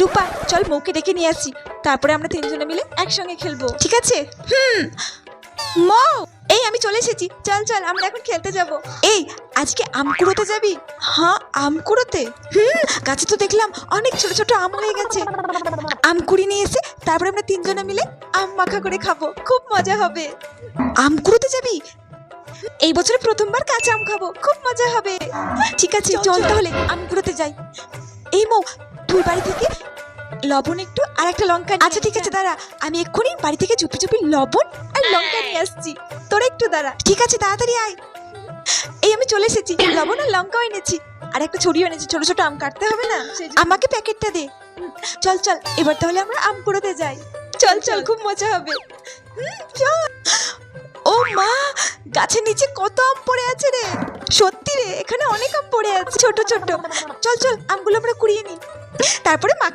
রূপা চল মৌকে ডেকে নিয়ে আসি। তারপরে আমরা তিনজনে মিলে একসঙ্গে খেলব। ঠিক আছে? হুম। মৌ এই আমি চলে এসেছি। চল চল আমরা এখন খেলতে যাব। এই আজকে আম কুড়োতে যাবি? হ্যাঁ আম কুড়োতে? হুম গাছে তো দেখলাম অনেক ছোট ছোট আম হয়ে গেছে। আম কুড়ি নিয়ে এসে তারপরে আমরা তিনজনে মিলে আম মাখা করে খাব। খুব মজা হবে। আম কুড়োতে যাবি? এই বছরে প্রথমবার কাঁচা আম খাব। খুব মজা হবে। ঠিক আছে চল। তাহলে আম কুড়োতে যাই। এই মৌ তুই বাড়ি থেকে লবণ একটু আর একটা লঙ্কা আচ্ছা ঠিক আছে দাঁড়া। আমি এক্ষুনি বাড়ি থেকে চুপি চুপি লবণ আর লঙ্কা নিয়ে আসছি। তোরা একটু দাঁড়া। ঠিক আছে তাড়াতাড়ি আয়। এই আমি চলে এসেছি। লবণ আর লঙ্কাও এনেছি। আর একটা ছড়িও এনেছি ছোট ছোট আম কাটতে হবে না? আমাকে প্যাকেটটা দে। চল চল এবার তাহলে আমরা আম কুড়োতে যাই। চল চল খুব মজা হবে। চল। ও মা গাছের নিচে কত আম পড়ে আছে রে। সত্যি রে এখানে অনেক আম পড়ে আছে। ছোট ছোট। চল চল আমগুলো আমরা কুড়িয়ে তারপরে মাখা